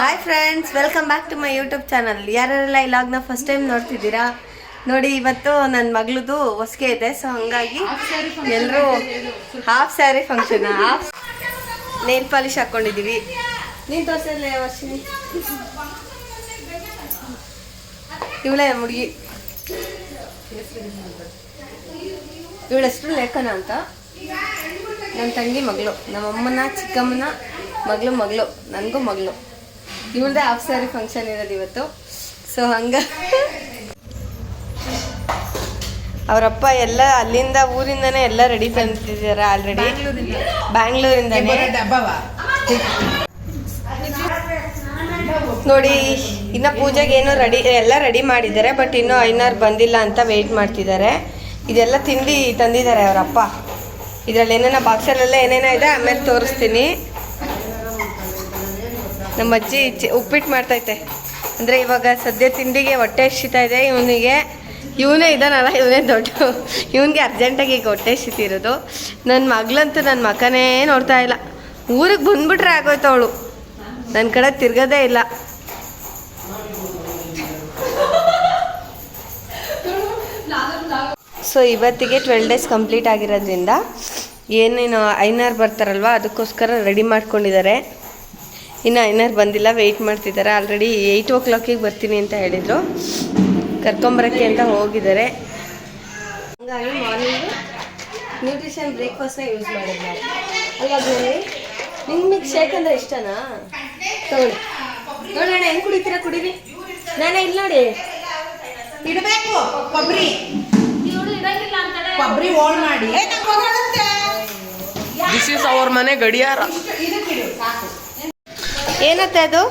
Hi friends welcome back to my YouTube channel ಯಾರೆಲ್ಲ ಇಲಾಗ್ನ ಲಾಗ್ನ first time ನೋಡ್ತಿದ್ದೀರಾ? ನೋಡಿ ಇವತ್ತು ನನ್ನ ಮಗಳದು ಹೊಸಿಗೆ ಇದೆ ಸೊ ಹಂಗಾಗಿ ಎಲ್ಲರೂ half sari function half nail polish ಹಾಕ್ಕೊಂಡಿದ್ದೀವಿ ನೀನು ತೋರಿಸಲ್ಲ ವರ್ಷಿನಿ ಇವಳೆ ಹುಡುಗಿ. ಇವಳ ಹೆಸರು ಲೇಖನ ಅಂತ? ನನ್ನ ತಂಗಿ ಮಗಳು ನಮ್ಮಮ್ಮನ ಚಿಕ್ಕಮ್ಮನ ಮಗಳು ಮಗಳು ನನಗೂ ಮಗಳು. ಇವಳದೇ ಹಾಫ್ ಸ್ಯಾರಿ ಫಂಕ್ಷನ್ ಇರೋದು ಇವತ್ತು. ಸೊ ಹಂಗ ಅವರಪ್ಪ ಎಲ್ಲ ಅಲ್ಲಿಂದ ಊರಿಂದನೇ ಎಲ್ಲ ರೆಡಿ ತಂದಿದ್ದಾರೆ ಆಲ್ರೆಡಿ ಬ್ಯಾಂಗ್ಳೂರಿಂದ. ನೋಡಿ ಇನ್ನ ಪೂಜೆಗೆ ಏನೋ ರೆಡಿ ಎಲ್ಲ ರೆಡಿ ಮಾಡಿದ್ದಾರೆ ಬಟ್ ಇನ್ನೂ ಐನಾರ್ ಬಂದಿಲ್ಲ ಅಂತ ವೆಯ್ಟ್ ಮಾಡ್ತಿದ್ದಾರೆ. ಇದೆಲ್ಲ ತಿಂಡಿ ತಂದಿದ್ದಾರೆ ಅವರಪ್ಪ. ಇದರಲ್ಲಿ ಏನೇನೋ ಬಾಕ್ಸಲ್ಲೆಲ್ಲ ಏನೇನೋ ಇದೆ ಆಮೇಲೆ ತೋರಿಸ್ತೀನಿ. ನಮ್ಮ ಅಜ್ಜಿ ಉಪ್ಪಿಟ್ಟು ಮಾಡ್ತೈತೆ. ಅಂದರೆ ಇವಾಗ ಸದ್ಯ ತಿಂಡಿಗೆ ಹೊಟ್ಟೆ ಹಸಿತಾ ಇದೆ, ಇವನಿಗೆ, ಇವನೇ ಇದ್ದಾನಲ್ಲ ಇವನೇ ದೊಡ್ಡ. ಇವನಿಗೆ ಅರ್ಜೆಂಟಾಗಿ ಈಗ ಹೊಟ್ಟೆ ಹಸಿತಿರೋದು. ನನ್ನ ಮಗಳಂತೂ ನನ್ನ ಮಕನೇ ನೋಡ್ತಾ ಇಲ್ಲ. ಊರಿಗೆ ಬಂದ್ಬಿಟ್ರೆ ಆಗೋಯ್ತು ಅವಳು. ನನ್ನ ಕಡೆ ತಿರ್ಗೋದೇ ಇಲ್ಲ. ಸೊ ಇವತ್ತಿಗೆ ಟ್ವೆಲ್ ಡೇಸ್ ಕಂಪ್ಲೀಟ್ ಆಗಿರೋದ್ರಿಂದ ಏನೇನು ಐನಾರು ಬರ್ತಾರಲ್ವ, ಅದಕ್ಕೋಸ್ಕರ ರೆಡಿ ಮಾಡ್ಕೊಂಡಿದ್ದಾರೆ. ಇನ್ನು ಏನಾರು ಬಂದಿಲ್ಲ ವೆಯ್ಟ್ ಮಾಡ್ತಿದ್ದಾರೆ. ಆಲ್ರೆಡಿ ಏಯ್ಟ್ ಓ ಕ್ಲಾಕಿಗೆ ಬರ್ತೀನಿ ಅಂತ ಹೇಳಿದರು. ಕರ್ಕೊಂಬರೋಕ್ಕೆ ಅಂತ ಹೋಗಿದ್ದಾರೆ. ಹಂಗಾಗಿ ಮಾರ್ನಿಂಗು ನ್ಯೂಟ್ರಿಷನ್ ಬ್ರೇಕ್ಫಾಸ್ಟ್ನ ಯೂಸ್ ಮಾಡಿದ್ದೆ ಅಲ್ಲ ಅದರಲ್ಲಿ ನಿಮ್ಗೆ ಮಿಕ್ ಶೇಕ್ ಅಂದರೆ ಇಷ್ಟನಾ? ತಗೊಳ್ಳಿ. ನೋಡೋಣ ಹೆಂಗೆ ಕುಡಿತೀರಾ? ಕುಡೀರಿ. ನಾನೇ ಇಲ್ಲಿ ನೋಡಿ. ಇಡಬೇಕು ಕೊಬ್ಬರಿ ಕೊಬ್ಬರಿ ಓಲ್ ಮಾಡಿ. ದಿಸ್ ಇಸ್ ಅವರ್ ಮನೆ ಗಡಿಯಾರ. ಇದಕ್ಕಿಡು ಸಾಕು. ಏನತ್ತೆ ಅದು?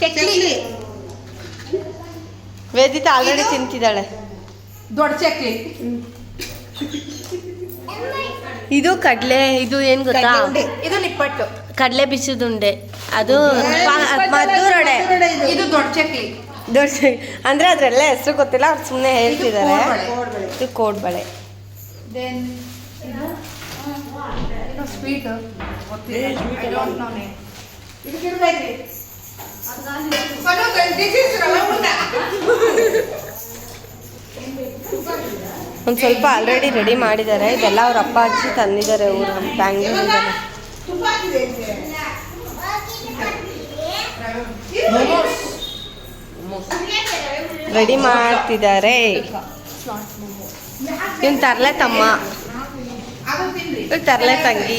ಚಕ್ಲಿ. ವೇದಿತಾ ಆಲ್ರೆಡಿ ತಿಂತಿದ್ದಾಳೆ. ದೊಡ್ಡ ಚಕ್ಲಿ. ಇದು ಕಡಲೆ ಇದು ಏನು ಗೊತ್ತಾ? ಇದು ನಿಪ್ಪಟ್ಟು. ಕಡಲೆ ಬಿಸಿದುಂಡೆ ಅದು ಮದ್ದೂರೊಡೆ ಇದು ದೊಡ್ಡ ಚಕ್ಲಿ. ದೊಡ್ಡ ಅಂದ್ರೆ ಅದ್ರೆಲ್ಲ ಹೆಸರು ಗೊತ್ತಿಲ್ಲ ಅವ್ರು ಸುಮ್ಮನೆ ಹೇಳ್ತಿದ್ದಾರೆ. ಕೋಡ್ಬಳೆ. ಇದು ಕೋಡ್ಬಳೆ. ದೆನ್ ಒಂದು ಸ್ವಲ್ಪ ಆಲ್ರೆಡಿ ರೆಡಿ ಮಾಡಿದ್ದಾರೆ. ಇದೆಲ್ಲ ಅವ್ರ ಅಪ್ಪ ಅಜ್ಜಿ ತಂದಿದ್ದಾರೆ ಊರು ಬ್ಯಾಂಗ್ಳೂರಿಂದ. ರೆಡಿ ಮಾಡ್ತಿದ್ದಾರೆ. ಇವ್ನು ತರ್ಲೆ ತಮ್ಮ. ತರ್ಲೆ ತಂಗಿ.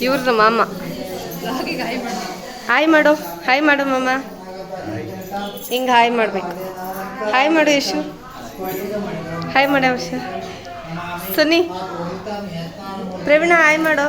ಇವ್ರದ್ದು ಮಾಮ. ಹಾಯ್ ಮಾಡು. ಹಾಯ್ ಮಾಡು ಮಾಮ. ಹಿಂಗೆ ಹಾಯ್ ಮಾಡಬೇಕು. ಹಾಯ್ ಮಾಡು ಯಶು. ಹಾಯ್ ಮಾಡು ಯಶು. ಸುನಿ. ಪ್ರವೀಣ ಹಾಯ್ ಮಾಡು.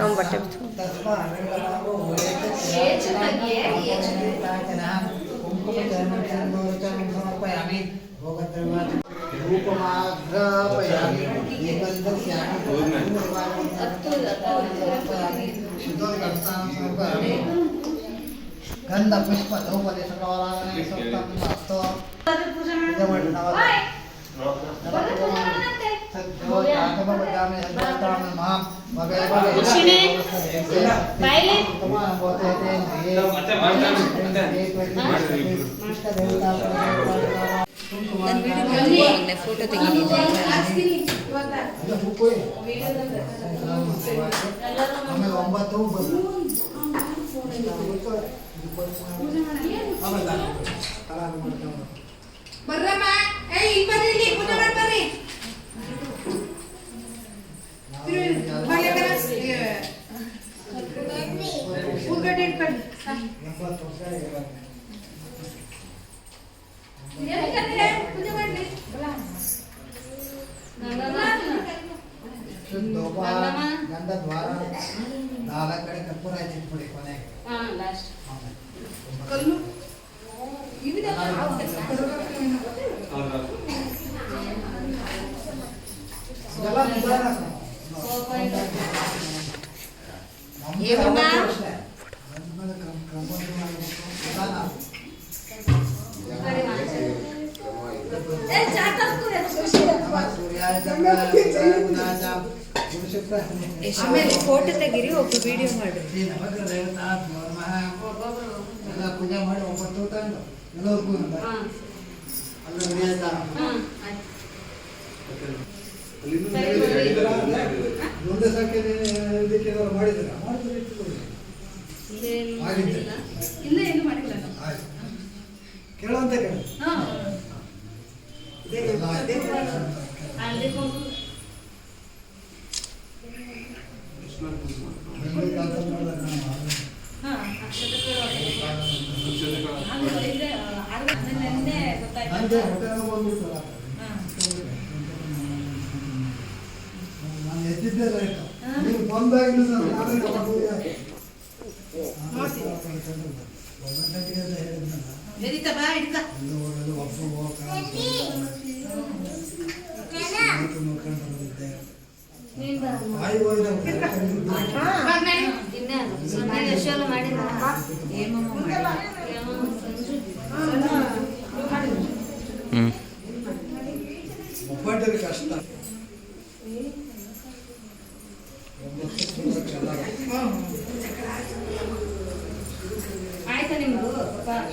ಅವ್ನು ಬಟ್ಟೆ ಬಿಚ್ಚು. ಗಂಧ ಪುಷ್ಪ ದ್ರೌಪದಿ ಸರ್ವರಾಗಣೆ ಸಪ್ತಮಸ್ತು ಪೂಜೆ ಮಾಡಿ ಮಹಾಂ ಭಗವೇ ಬಾಯಿಲೆ ಫೋಟೋ ಆಮೇಲೆ ಗುರುಶುಕ್ರ ಆಮೇಲೆ ಫೋಟೋ ತೆಗೀರಿ ಒಬ್ಬ ವಿಡಿಯೋ ಮಾಡಿ ಈ ನವಗ್ರಹ ದೇವತಾ ನಮಃ. ಎಲ್ಲ ಪೂಜೆ ಮಾಡಿ ಒಂಬತ್ತು ತಂದು ಎಲ್ಲರಿಗೂ ಅಲ್ಲ ನಡೆಯಲ್ಲ ಮುಂದೆ ಸಂಖ್ಯೆ ಇದಕ್ಕೆ ಮಾಡಿದ್ದೀರಾ. ಮಾಡಿದ್ರೆ ಇಟ್ಕೊಳ್ಳಿ. ಇಲ್ಲ ಏನು ಮಾಡಿಲ್ಲ. ಆಯ್ತು. ಕೇಳುವಂತ ಕೇಳಿ. ಹಾ. ಎಲ್ಲ ಆಯ್ತು. ಬೆಂಗಳೂರಿಗೆ ಕೆಲಸ ಮಾಡಿದಾಗ ನಾನು ಮಾಡಿದೆ. ಹಾ, ಅದು ಇದೆ, ಆರು ನೆನ್ನೆ ಗೊತ್ತಾಯ್ತು. ನನಗೆ ಹೊಟ್ಟೆ ನೋವು ಬಂದ್ಬಿಡ್ತಲ್ಲ. ಹಾ. ನಾನು ಎದ್ದಿದ್ದೆ ಲೇಟು. ನೀವು ಬಂದಾಗಿಂದ ನಾನು ನಾನೇ ಹೋಗಿ- ಒಂಬತ್ತು ಗಂಟೆಗೆ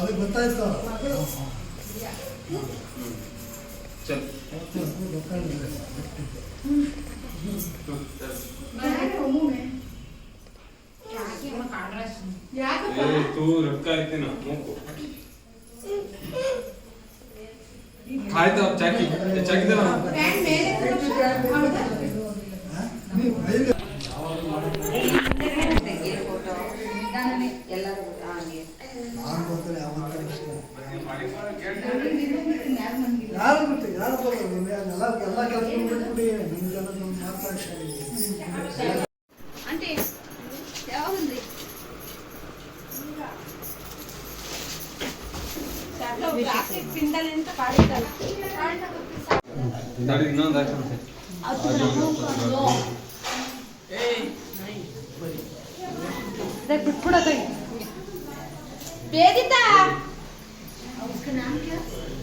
ಅದು ಗೊತ್ತಾಯ್ತು ತೂ ರೊಕ್ಕ ಐತಿನ ಮೂಕು ಆಯ್ತು ಚಾಕಿ ಚಾಕಿದ ನಾನು ಗೊತ್ತಿಲ್ಲ ಯಾವತ್ತೂ ಅಷ್ಟೇ. ಯಾರು ಬಿಟ್ಟು ಯಾರು ಎಲ್ಲ ಕೆಲಸ ನಿಮ್ಮ ಜನ ಬೇದಿತಾ?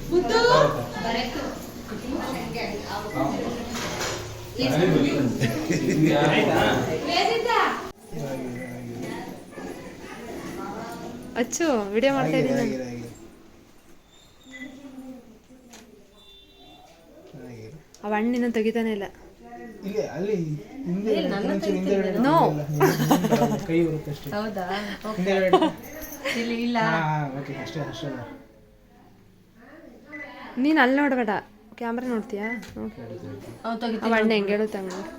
ಬುದ್ದು ಬೇದಿತಾ? ಅಚ್ಚು ವಿಡಿಯೋ ಮಾಡ್ತಾ ಇದ್ದೀನಿ ಅವ ಹಣ್ಣಿನ ತೆಗಿತಾನೆ ಇಲ್ಲ. ಇಲ್ಲಿ ಅಲ್ಲಿ ಹಿಂದೆ ಕೈ ಬರುತ್ತೆ ಇಲ್ಲ ಇಲ್ಲ. ಹಾ ಓಕೆ ಅಷ್ಟೇ ಅಷ್ಟೇ. ನೀನು ಅಲ್ಲಿ ನೋಡಬೇಡ. ಕ್ಯಾಮ್ರಾ ನೋಡ್ತೀಯಾ. ಅವ ಹಣ್ಣು ಹೆಂಗೆ ಹೇಳುತ್ತೆ ಹಂಗೆ. ನೋಡು.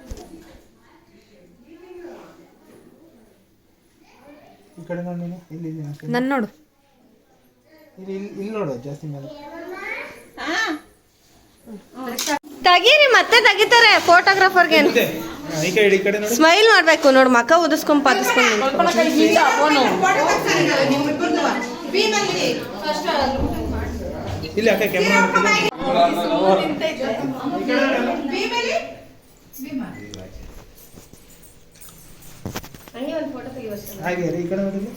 ಈ ಕಡೆ ನೋಡಿ ನೀನು. ಇಲ್ಲಿ ಇಲ್ಲಿ ಅಷ್ಟೇ. ನನ್ನ ನೋಡು. ಇಲ್ಲಿ ಇಲ್ಲಿ ಇಲ್ಲಿ ನೋಡು ಜಾಸ್ತಿ ಮೇಲೆ. ತೆಗೀರಿ ಮತ್ತೆ ತೆಗಿತಾರೆ ಫೋಟೋಗ್ರಾಫರ್ಗೆ ಸ್ಮೈಲ್ ಮಾಡ್ಬೇಕು ನೋಡು ಮಕ್ಕ ಉದಿಸ್ಕೊಂಡ್ ಪಾತಿಸ್ಕೊಂಡು ಇಲ್ಲಿ ಅಕ್ಕ ಕ್ಯಾಮ್ರಾ ಹಾಗೆ ಈ ಕಡೆ ನೋಡಿ ನಿಮ್ಮ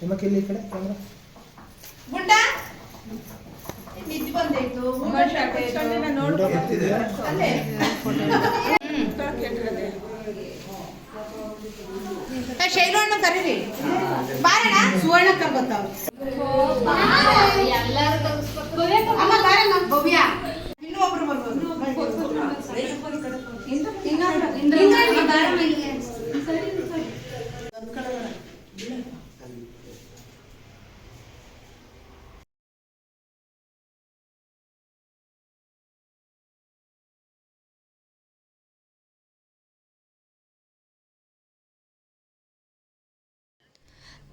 ನಿಮ್ಮಕ್ಕೆ ಇಲ್ಲಿ ಈ ಕಡೆ ಕ್ಯಾಮ್ರಾ ಬಂದೈತು ಅಲ್ಲೇ. ಶೈಲಣ್ಣ ಕರೀರಿ ಬಾರಣ್ಣ. ಸುವರ್ಣಕ್ಕ ಬರ್ತಾವ ಅಮ್ಮ ಬಾರಮ್ಮ Bhavya.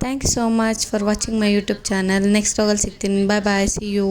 thank you so much for watching my YouTube channel next ಹೋಗಲ್ಲಿ ಸಿಗ್ತೀನಿ ಬಾಯ್ ಬಾಯ್ ಸಿ ಯು